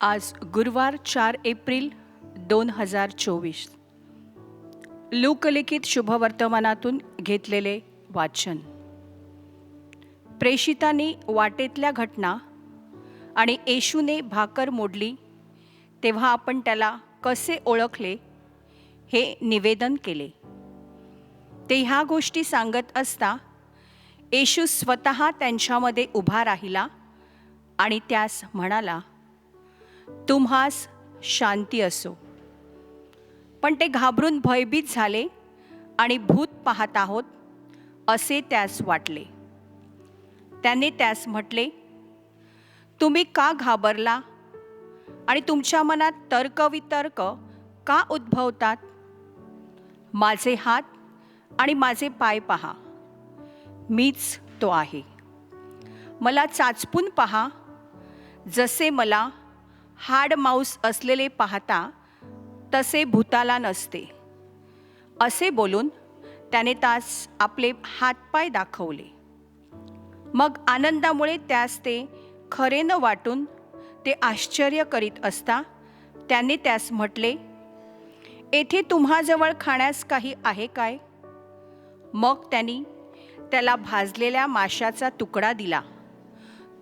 आज गुरुवार चार एप्रिल दोन हजार चोवीस. लोकलिखित शुभवर्तमानातून घेतलेले वाचन. प्रेषितांनी वाटेतल्या घटना आणि येशूने भाकर मोडली तेव्हा आपण त्याला कसे ओळखले हे निवेदन केले. ते ह्या गोष्टी सांगत असता येशू स्वतः त्यांच्यामध्ये उभा राहिला आणि त्यास म्हणाला तुम्हास शांती असो. पण ते घाबरून भयभीत झाले आणि भूत पाहत आहोत असे त्यास वाटले. त्याने त्यास म्हटले तुम्ही का घाबरला? आणि तुमच्या मनात तर्कवितर्क का उद्भवतात? माझे हात आणि माझे पाय पहा. मीच तो आहे. मला चाचपून पहा. जसे मला हाड मांस असलेले पाहता तसे भूताला नसते. असे बोलून त्याने तास आपले हातपाय दाखवले. मग आनंदामुळे त्यास ते खरे न वाटून ते आश्चर्य करीत असता त्याने त्यास म्हटले येथे तुम्हाजवळ खाण्यास काही आहे काय? मग त्यांनी त्याला भाजलेल्या माशाचा तुकडा दिला.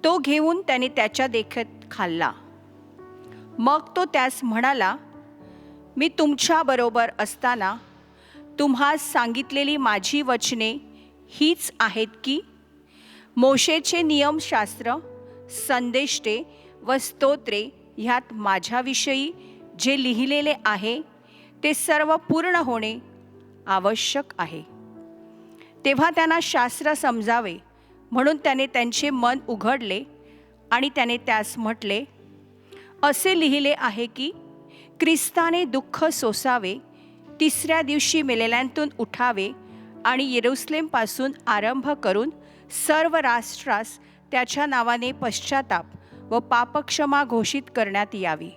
तो घेऊन त्याने त्याच्या देखत खाल्ला. मग तो त्यास म्हणाला मी तुमच्याबरोबर असताना तुम्हास सांगितलेली माझी वचने हीच आहेत की मोशेचे नियमशास्त्र संदेष्टे व स्तोत्रे ह्यात माझ्याविषयी जे लिहिलेले आहे ते सर्व पूर्ण होणे आवश्यक आहे. तेव्हा त्यांना शास्त्र समजावे म्हणून त्याने त्यांचे मन उघडले आणि त्याने त्यास म्हटले असे लिहिले आहे की ख्रिस्ताने दुःख सोसावे तिसऱ्या दिवशी मेलेल्यांतून उठावे आणि येरुसलेमपासून आरंभ करून सर्व राष्ट्रास त्याच्या नावाने पश्चाताप व पापक्षमा घोषित करण्यात यावी.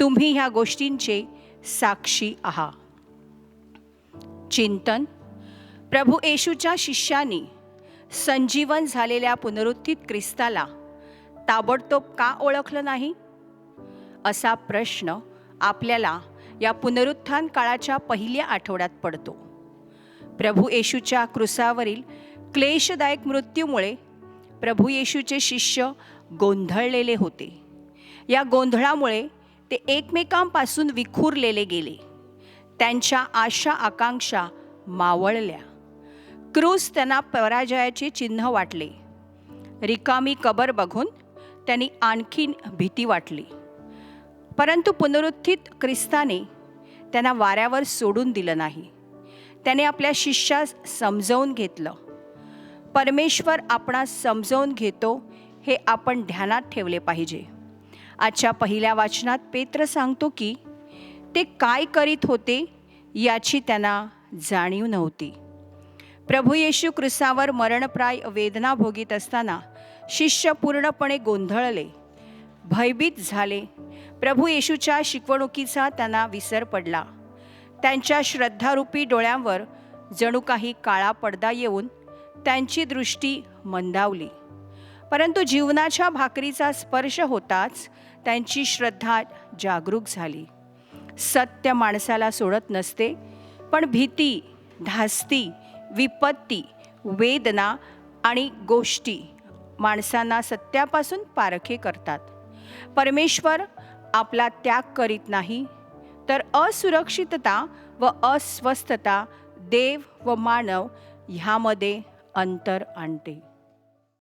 तुम्ही ह्या गोष्टींचे साक्षी आहात चिंतन. प्रभू येशूच्या शिष्यांनी संजीवन झालेल्या पुनरुत्थित ख्रिस्ताला ताबडतोब का ओळखलं नाही? असा प्रश्न आपल्याला या पुनरुत्थान काळाच्या पहिल्या आठवड्यात पडतो. प्रभू येशूच्या क्रुसावरील क्लेशदायक मृत्यूमुळे प्रभू येशूचे शिष्य गोंधळलेले होते. या गोंधळामुळे ते एकमेकांपासून विखुरलेले गेले. त्यांच्या आशा आकांक्षा मावळल्या. क्रूस त्यांना पराजयाचे चिन्ह वाटले. रिकामी कबर बघून त्यांनी आणखीन भीती वाटली. परंतु पुनरुत्थित ख्रिस्ताने त्यांना वाऱ्यावर सोडून दिलं नाही. त्याने आपल्या शिष्यास समजवून घेतलं. परमेश्वर आपणास समजवून घेतो हे आपण ध्यानात ठेवले पाहिजे. आजच्या पहिल्या वाचनात पेत्र सांगतो की ते काय करीत होते याची त्यांना जाणीव नव्हती. प्रभू येशू ख्रिस्तावर मरणप्राय वेदना भोगीत असताना शिष्य पूर्णपणे गोंधळले भयभीत झाले प्रभू येशूच्या शिकवणुकीचा त्यांना विसर पडला. त्यांच्या श्रद्धारूपी डोळ्यांवर जणू काही काळा पडदा येऊन त्यांची दृष्टी मंदावली. परंतु जीवनाच्या भाकरीचा स्पर्श होताच त्यांची श्रद्धा जागरूक झाली. सत्य माणसाला सोडत नसते पण भीती धास्ती विपत्ती वेदना आणि गोष्टी माणसांना सत्यापासून पारखे करतात. परमेश्वर आपला त्याग करीत नाही तर असुरक्षितता व अस्वस्थता देव व मानव ह्यामध्ये अंतर आणते.